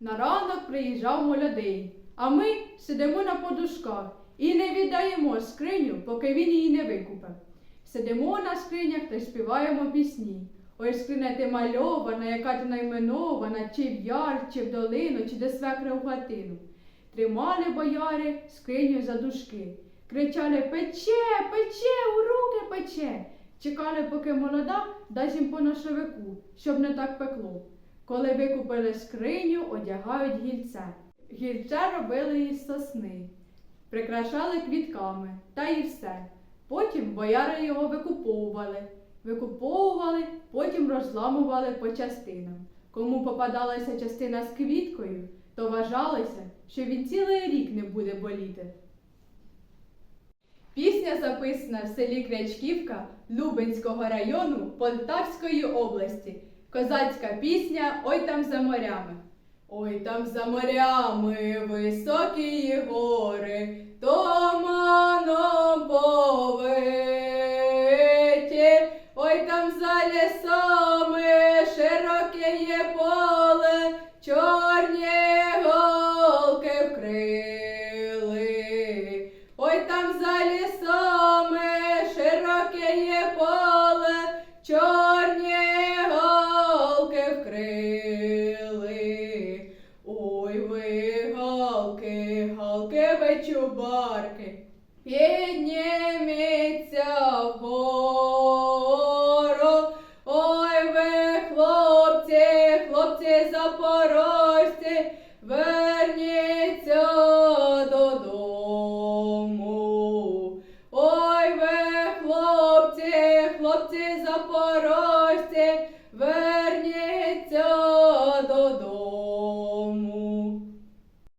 На ранок приїжджав молодий, а ми сидимо на подушках і не віддаємо скриню, поки він її не викупив. Сидимо на скринях та співаємо пісні. Ой, скриня ти мальована, яка ти найменована, чи в яр, чи в долину, чи до свекра в хатину. Тримали бояри скриню за дужки. Кричали пече, пече, у руки пече. Чекали, поки молода дасть їм по ношовику, щоб не так пекло. Коли викупили скриню, одягають гільце. Гільце робили із сосни, прикрашали квітками та і все. Потім бояри його викуповували. Викуповували, потім розламували по частинам. Кому попадалася частина з квіткою, то вважалося, що він цілий рік не буде боліти. Пісня записана в селі Крячківка Лубенського району Полтавської області. Козацька пісня Ой там за морями. Ой там за морями високі гори, туманом повиті. Ой там за лісами широке є поле, чорні голки вкрили. Ой там за лісами крили, ой ви галки, галки ви чубарки, підніметься вгору, ой ви хлопці, хлопці запорожці, верніться додому. Ой ви хлопці, хлопці запорожці, todo